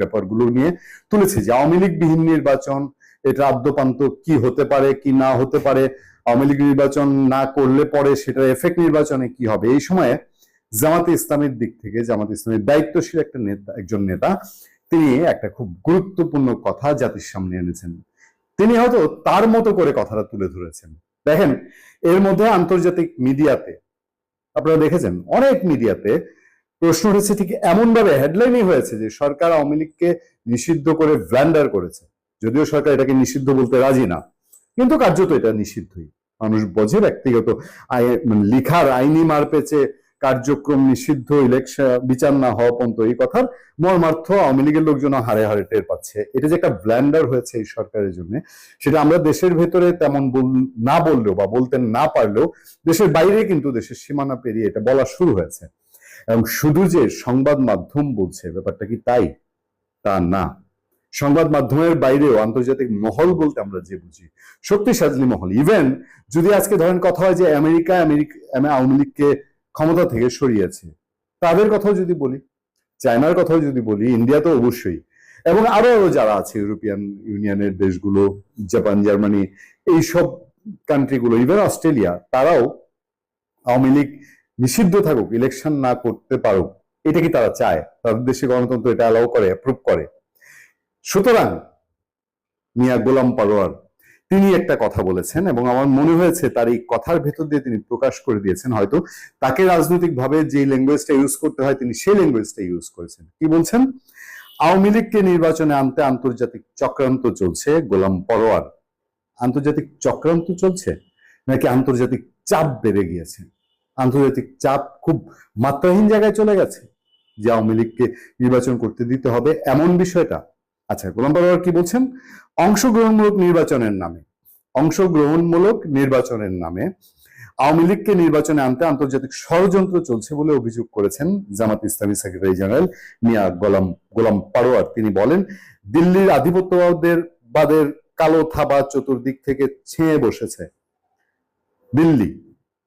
ব্যাপারগুলো নিয়ে যে আওয়ামী লীগ বিহীন নির্বাচন, এটা আদ্যপান্ত কি হতে পারে, কি না হতে পারে, আওয়ামী লীগ নির্বাচন না করলে পরে এফেক্ট নির্বাচনে কি হবে? এই সময়ে ইসলামের দিক থেকে ইসলামের দায়িত্বশীল একটা নেতা, একজন নেতা, তিনি একটা খুব গুরুত্বপূর্ণ কথা জাতির সামনে এনেছেন। তিনি হয়তো তার মতো করে কথাটা তুলে ধরেছেন। দেখেন, এর মধ্যে আন্তর্জাতিক মিডিয়াতে, আপনারা দেখেছেন, অনেক মিডিয়াতে প্রশ্ন উঠেছে ঠিক এমন ভাবে হেডলাইনই হয়েছে যে সরকার আওয়ামী লীগকে নিষিদ্ধ করে ব্ল্যান্ডার করেছে। যদিও সরকার এটাকে নিষিদ্ধ বলতে রাজি না, কিন্তু কার্যত এটা নিষিদ্ধই। মানুষ বোঝে ব্যক্তিগত মানে লিখার আইনি মারপেচে কার্যক্রম নিষিদ্ধ ইলেকশন বিচার না হওয়া পর্যন্ত এই কথার মর্মার্থ আওয়ামী লীগের লোকজন হারে হারে টের পাচ্ছে। এটা যে একটা ব্ল্যান্ডার হয়েছে এই সরকারের জন্য, সেটা আমরা দেশের ভেতরে তেমন না বললেও বা বলতে না পারলেও দেশের বাইরে কিন্তু দেশের সীমানা পেরিয়ে এটা বলা শুরু হয়েছে। এবং শুধু যে সংবাদ মাধ্যম বলছে, ব্যাপারটা কি তাই? তা না। সংবাদ মাধ্যমের বাইরেও আন্তর্জাতিক মহল বলতে আমরা যে বুঝি, শক্তিশালী মহল। ইভেন যদি আজকে ধরেন কথা হয় যে আমেরিকা আমেরিকা আওয়ামী লীগকে ক্ষমতা থেকে সরিয়েছে, তাদের কথাও যদি বলি, চায়নার কথাও যদি বলি ইন্ডিয়া তো অবশ্যই। এবং আরও আরও যারা আছে ইউরোপিয়ান ইউনিয়নের দেশগুলো জাপান জার্মানি এইসব কান্ট্রিগুলো ইভেন অস্ট্রেলিয়া তারাও আওয়ামী লীগ নিষিদ্ধ থাকুক ইলেকশন না করতে পারুক, এটা কি তারা চায়? তাদের দেশে গণতন্ত্র এটা অ্যালাউ করে অ্যাপ্রুভ করে। সুতরাং, মিয়া গোলাম পারোয়ার তিনি একটা কথা বলেছেন এবং আমার মনে হয়েছে তার এই কথার ভেতর দিয়ে তিনি প্রকাশ করে দিয়েছেন। হয়তো তাকে রাজনৈতিক ভাবে যে ল্যাঙ্গুয়েজটা ইউজ করতে হয়, তিনি সেই ল্যাঙ্গুয়েজটা ইউজ করেছেন। কি বলছেন? আওয়ামী লীগকে নির্বাচনে আনতে আন্তর্জাতিক চক্রান্ত চলছে গোলাম পরোয়ার আন্তর্জাতিক চক্রান্ত চলছে? নাকি আন্তর্জাতিক চাপ বেড়ে গিয়েছে? আন্তর্জাতিক চাপ খুব মাত্রাহীন জায়গায় চলে গেছে, যে আওয়ামী লীগকে নির্বাচন করতে দিতে হবে এমন বিষয়টা। আচ্ছা গোলাম পরোয়ার কি বলছেন? অংশগ্রহণমূলক নির্বাচনের নামে, অংশগ্রহণমূলক নির্বাচনের নামে আওয়ামী লীগকে নির্বাচনে আনতে আন্তর্জাতিক ষড়যন্ত্র চলছে বলে অভিযোগ করেছেন জামাত ইসলামী সেক্রেটারি জেনারেল মিয়া গোলাম গোলাম পারোয়ার তিনি বলেন, দিল্লির আধিপত্যবাদের, বাদের কালো থাবা চতুর্দিক থেকে ছেঁয়ে বসেছে। দিল্লি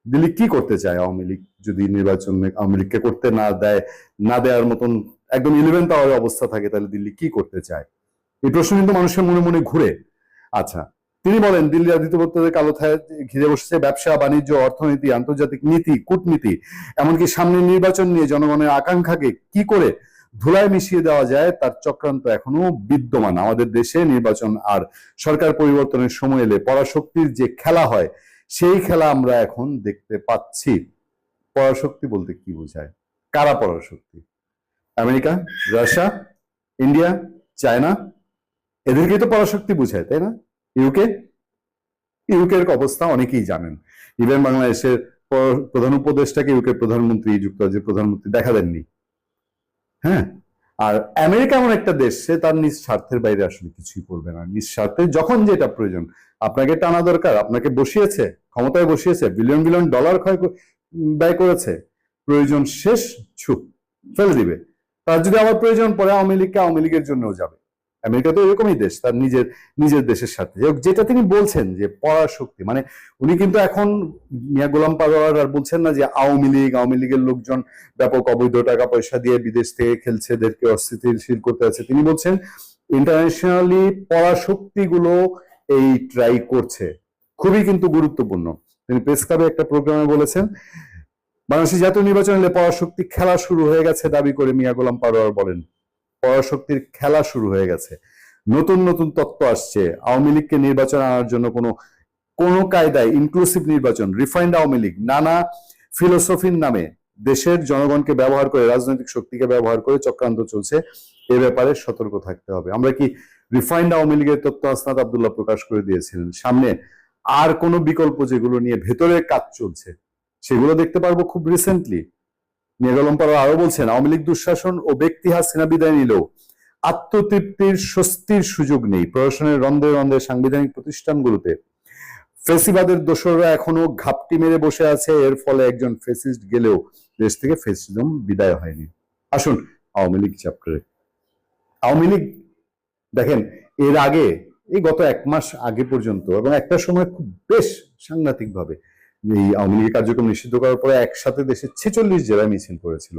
দিল্লি কি করতে চায় আওয়ামী লীগ যদি নির্বাচন আওয়ামী লীগকে করতে না দেয়, না দেওয়ার মতন একদম ইলেভেন্থ আওয়ার অবস্থা থাকে, তাহলে দিল্লি কি করতে চায়? এই প্রশ্ন কিন্তু মানুষের মনে মনে ঘুরে। আচ্ছা তিনি বলেন দিল্লি আদিত্যবর্তদের কালো ঘিরে বসেছে ব্যবসা, বাণিজ্য, অর্থনীতি, আন্তর্জাতিক নীতি, কূটনীতি। এমনকি সামনে নির্বাচন নিয়ে জনগণের আকাঙ্ক্ষাকে কি করে ধুলায় মিশিয়ে দেওয়া যায়, তার চক্রান্ত এখনও বিদ্যমান। আমাদের দেশে নির্বাচন আর সরকার পরিবর্তনের সময় এলে পরাশক্তির যে খেলা হয় সেই খেলা আমরা এখন দেখতে পাচ্ছি। পরাশক্তি বলতে কি বোঝায়? কারা পরাশক্তি? America, Russia, India, China? এদেরকেই তো পরাশক্তি বোঝায়, তাই না? ইউকে? ইউকের অবস্থা অনেকেই জানেন। ইভেন বাংলাদেশের প্রধান উপদেষ্টাকে ইউকের প্রধানমন্ত্রী, যুক্তরাজ্যের প্রধানমন্ত্রী দেখা দেননি। হ্যাঁ? আর আমেরিকা এমন একটা দেশ, সে তার নিজ স্বার্থের বাইরে আসলে কিছুই করবে না। নিজ স্বার্থে যখন যেটা প্রয়োজন, আপনাকে টানা দরকার, আপনাকে বসিয়েছে, ক্ষমতায় বসিয়েছে বিলিয়ন বিলিয়ন ডলার ক্ষয় ব্যয় করেছে, প্রয়োজন শেষ ছুপ ফেলে দিবে। তার যদি আবার প্রয়োজন পরে আওয়ামী লীগকে আওয়ামী লীগের জন্যও যাবে। আমেরিকা তো এরকমই দেশ, তার নিজের নিজের দেশের সাথে। যেটা তিনি বলছেন যে পরাশক্তি মানে উনি কিন্তু এখন মিয়া গোলাম পারোয়ার আর বলছেন না যে আওয়ামী লীগ, আওয়ামী লীগের লোকজন ব্যাপক অবৈধ টাকা পয়সা দিয়ে বিদেশ থেকে খেলছে, এদেরকে অস্থিতিশীল করতে আছে। তিনি বলছেন ইন্টারন্যাশনালি পরাশক্তিগুলো এই ট্রাই করছে। খুবই কিন্তু গুরুত্বপূর্ণ। তিনি প্রেস ক্লাবে একটা প্রোগ্রামে বলেছেন বাংলাদেশের জাতীয় নির্বাচন এলে পরাশক্তি খেলা শুরু হয়ে গেছে দাবি করে মিয়া গোলাম পারোয়ার বলেন। পরাশক্তির খেলা শুরু হয়ে গেছে। নতুন নতুন তত্ত্ব আসছে। আওয়ামী লীগকে নির্বাচন আনার জন্য কোনো কোনো কায়দায় ইনক্লুসিভ নির্বাচন রিফাইন্ড আওয়ামী লীগ, নানা ফিলোসফির নামে দেশের জনগণকে ব্যবহার করে, রাজনৈতিক শক্তিকে ব্যবহার করে চক্রান্ত চলছে। এ ব্যাপারে সতর্ক থাকতে হবে। আমরা কি রিফাইন্ড আওয়ামী লীগের তত্ত্ব আসনাদ আবদুল্লাহ প্রকাশ করে দিয়েছিলেন? সামনে আর কোনো বিকল্প যেগুলো নিয়ে ভেতরে কাজ চলছে, সেগুলো দেখতে পারব খুব রিসেন্টলি মেঘালম আরও বলছেন, আওয়ামী লীগ দুঃশাসন ও ব্যক্তি হাসিনা বিদায় নিলেও আত্মতৃপ্তির স্বস্তির সুযোগ নেই। প্রশাসনের রন্ধে রন্ধে সাংবিধানিক প্রতিষ্ঠানগুলোতে ফেসিবাদের দোসররা এখনও ঘাপটি মেরে বসে আছে। এর ফলে একজন ফেসিস্ট গেলেও দেশ থেকে ফেসিজম বিদায় হয়নি। আসুন, আওয়ামী লীগ চ্যাপ্টারে। আওয়ামী লীগ, দেখেন, এর আগে, এই গত এক মাস আগে পর্যন্ত এবং একটা সময় খুব বেশ সাংঘাতিক ভাবে এই আওয়ামী লীগের কার্যক্রম নিষিদ্ধ করার পরে একসাথে দেশে ছেচল্লিশ জেলায় মিছিল করেছিল,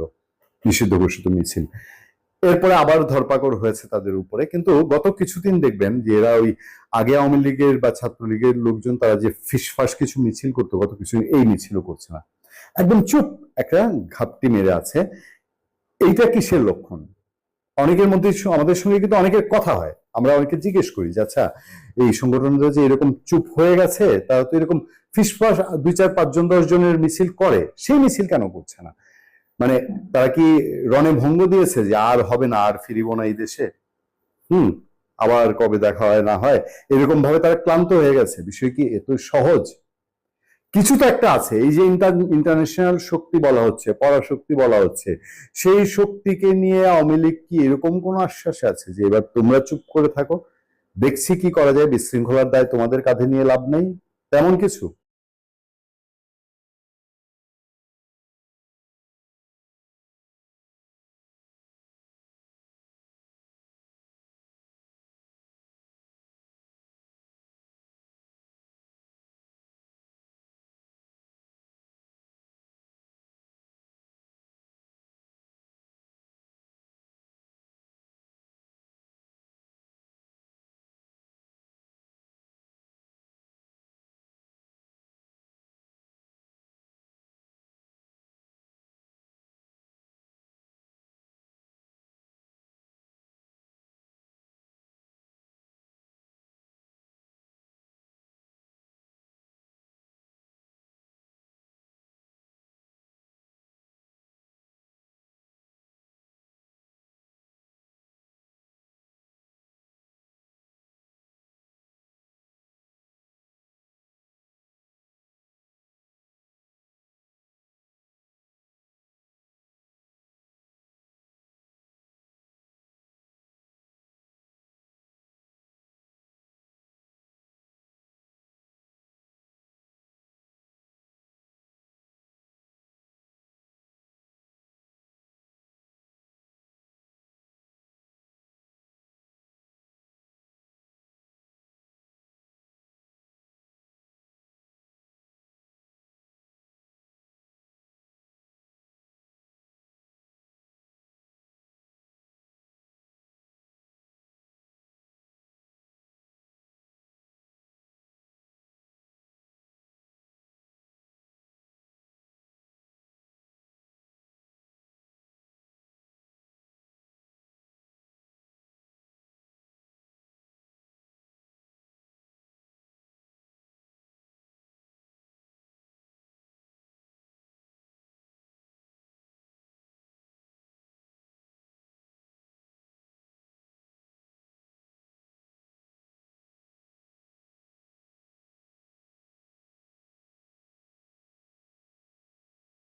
নিষিদ্ধ ঘোষিত মিছিল। এরপরে আবার ধরপাকড় হয়েছে তাদের উপরে, কিন্তু গত কিছুদিন দেখবেন যে এরা ওই আগে আওয়ামী লীগের বা ছাত্রলীগের লোকজন তারা যে ফিসফাস কিছু মিছিল করতো, গত কিছু এই মিছিলও করছে না। একদম চুপ একটা ঘাপটি মেরে আছে। এইটা কিসের লক্ষণ? অনেকের মধ্যে আমাদের সঙ্গে কিন্তু অনেকের কথা হয়। আমরা অনেকে জিজ্ঞেস করি যে আচ্ছা এই সংগঠনটা যে এরকম চুপ হয়ে গেছে, তারা তো এরকম ফিসফাস দুই চার পাঁচজন দশ জনের মিছিল করে, সেই মিছিল কেন করছে না? মানে তারা কি রণে ভঙ্গ দিয়েছে যে আর হবে না, আর ফিরিব না এই দেশে? হুম, আবার কবে দেখা হয়, না হয়, এরকম ভাবে তারা ক্লান্ত হয়ে গেছে। বিষয় কি এত সহজ? কিছু তো একটা আছে, এই যে ইন্টারন্যাশনাল শক্তি বলা হচ্ছে, পরাশক্তি বলা হচ্ছে, সেই শক্তিকে নিয়ে আওয়ামী লীগ কি এরকম কোন আশ্বাস আছে যে এবার তোমরা চুপ করে থাকো? দেখছি কি করা যায়, বিশৃঙ্খলার দায় তোমাদের কাঁধে নিয়ে লাভ নেই? তেমন কিছু?